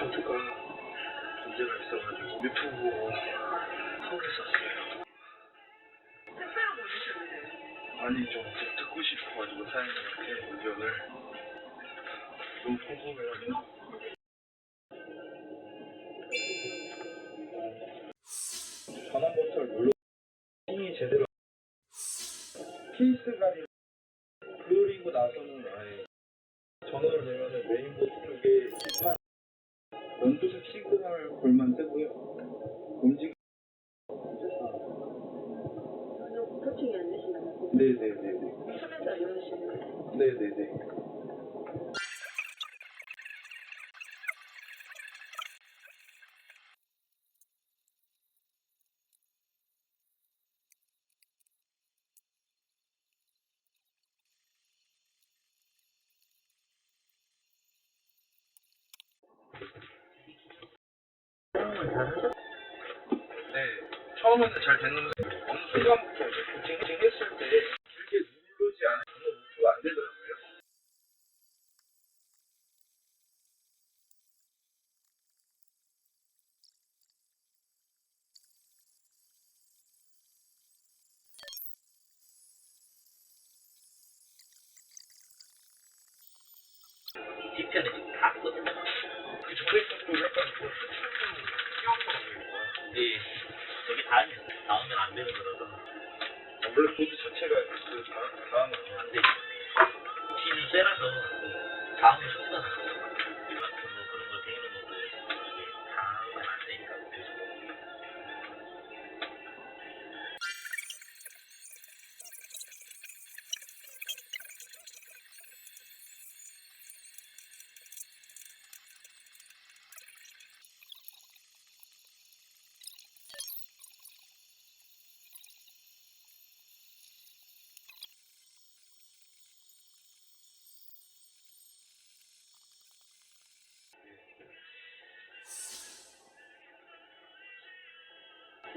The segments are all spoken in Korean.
포트가 문제가 있어가지고 유튜브. 택배로 보내시는데 아니 좀 듣고 싶어가지고 사장님한테 의견을 너무 궁금해가지고 전원 버튼을 눌러 힘이 제대로 케이스가 그리고 나서는 아예 전원을 내면은 메인보드 네네네. 네, 처음에는 잘 됐는데 어느 순간부터 이제 부팅 했을 때 길게 누르지 않으면 우주가 안 되더라고요. 뒤편에 지금 다 꽂은 그 것도 약간 뭐 끼웠더라고요. 예. 저기 닿으면, 닿으면 안 되는 거라서. 원래 보드 자체가 그 다- 다음은 안 돼. 뒤는 쇠라서, 닿으면 소리가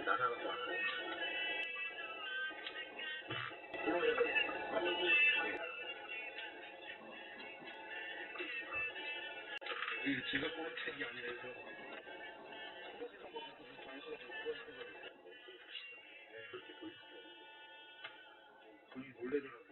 나가는 거 같고. 제가 꼬르치는 게 아니라서 본인 놀래더라고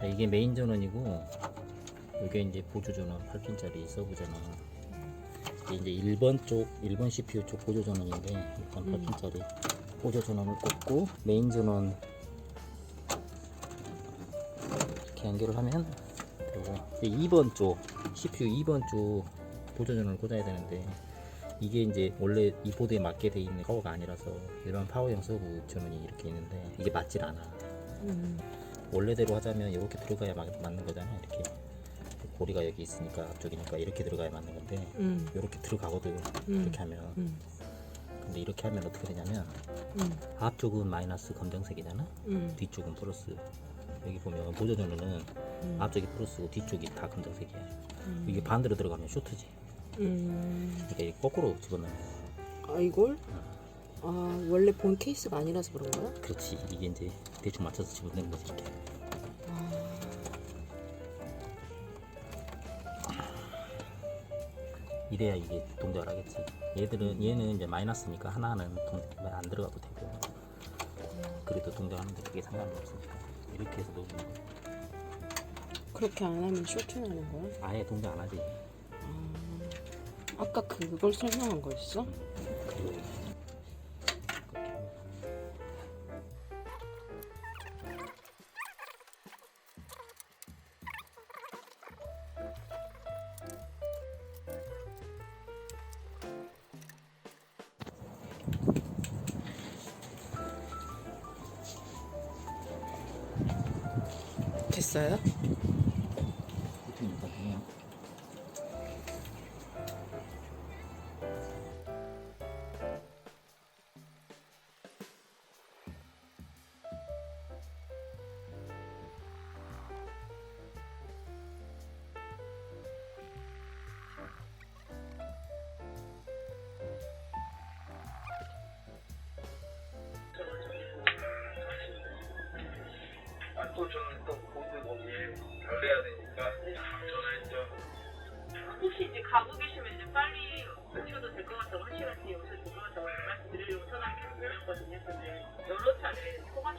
자, 이게 메인 전원이고 이게 이제 보조 전원 8핀짜리 서브 전원. 이제 1번 쪽 1번 CPU 쪽 보조 전원인데 1번 8핀짜리 보조 전원을 꽂고 메인 전원 이렇게 연결을 하면 되고. 이제 2번 쪽 CPU 2번 쪽 보조 전원을 꽂아야 되는데 이게 이제 원래 이 보드에 맞게 돼 있는 파워가 아니라서 일반 파워형 서브 전원이 이렇게 있는데 이게 맞질 않아 원래대로 하자면 이렇게 들어가야 맞, 맞는 거잖아. 이렇게 고리가 여기 있으니까 앞쪽이니까 이렇게 들어가야 맞는 건데 음, 이렇게 들어가거든. 음, 이렇게 하면. 음, 근데 이렇게 하면 어떻게 되냐면 음, 앞쪽은 마이너스 검정색이잖아. 음, 뒤쪽은 플러스. 여기 보면 보조 전원은 음, 앞쪽이 플러스고 뒤쪽이 다 검정색이야. 음. 이게 반대로 들어가면 쇼트지. 음, 그러니까 거꾸로 집어넣으면 아 이걸? 아 원래 본 케이스가 아니라서 그런 거야? 그렇지. 이게 이제 대충 맞춰서 집어넣는 거지 이렇게 이래야 이게 동작을 하겠지. 얘들은 얘는 이제 마이너스니까 하나는 동, 안 들어가도 되고 그래도 동작하는데 그게 상관이 없으니까 이렇게 해서 놓는 거. 그렇게 안 하면 쇼트 나는 거야? 아예 동작 안 하지. 아까 그걸 설명한 거였어? 그리고 있어요? 아, 또 저는 또 달래야 되니까 전화했죠. 혹시 이제 가고 계시면 이제 빨리 오셔도 될 것 같다고 한 시간 뒤에 오셔도 될 것 같다고 말씀드리려고 전화 드렸거든요. 근데 여러 차례 통화